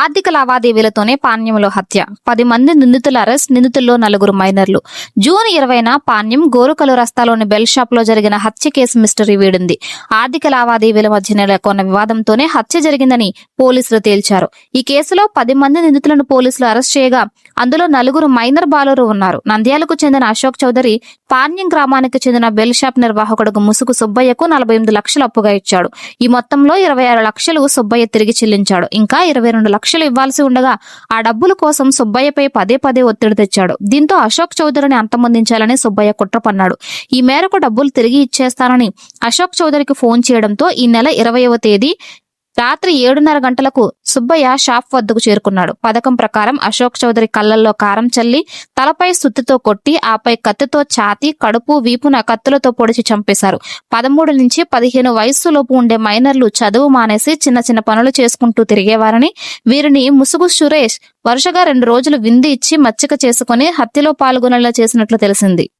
ఆర్థిక లావాదేవీలతోనే పాణ్యంలో హత్య. పది మంది నిందితుల అరెస్ట్ నిందితుల్లో నలుగురు మైనర్లు. జూన్ ఇరవైన పాణ్యం గోరుకలు రస్తాలోని బెల్ షాప్లో జరిగిన హత్య కేసు మిస్టరీ వీడింది. ఆర్థిక లావాదేవీల మధ్య నెలకొన్న వివాదంతోనే హత్య జరిగిందని పోలీసులు తేల్చారు. ఈ కేసులో పది మంది నిందితులను పోలీసులు అరెస్ట్ చేయగా అందులో నలుగురు మైనర్ బాలురు ఉన్నారు. నంద్యాలకు చెందిన అశోక్ చౌదరి పాణ్యం గ్రామానికి చెందిన బెల్ షాప్ నిర్వాహకుడు ముసుగు సుబ్బయ్యకు నలభై ఎనిమిది లక్షలు అప్పుగా ఇచ్చాడు. ఈ మొత్తంలో ఇరవై ఆరు లక్షలు సుబ్బయ్య తిరిగి చెల్లించాడు. ఇంకా ఇరవై రెండు లక్షలు ఇవ్వాల్సి ఉండగా ఆ డబ్బుల కోసం సుబ్బయ్యపై పదే పదే ఒత్తిడి తెచ్చాడు. దీంతో అశోక్ చౌదరిని అంతమొందించాలని సుబ్బయ్య కుట్ర పన్నాడు. ఈ మేరకు డబ్బులు తిరిగి ఇచ్చేస్తానని అశోక్ చౌదరికి ఫోన్ చేయడంతో ఈ నెల ఇరవైవ తేదీ రాత్రి ఏడున్నర గంటలకు సుబ్బయ్య షాప్ వద్దకు చేరుకున్నాడు. పథకం ప్రకారం అశోక్ చౌదరి కళ్ళల్లో కారం చల్లి తలపై సుత్తితో కొట్టి ఆపై కత్తితో ఛాతి కడుపు వీపున కత్తులతో పొడిచి చంపేశారు. పదమూడు నుంచి పదిహేను వయస్సులోపు ఉండే మైనర్లు చదువు మానేసి చిన్న చిన్న పనులు చేసుకుంటూ తిరిగేవారని వీరిని ముసుగు సురేష్ వరుసగా రెండు రోజులు విందు ఇచ్చి మచ్చిక చేసుకుని హత్యలో పాల్గొనేలా చేసినట్లు తెలిసింది.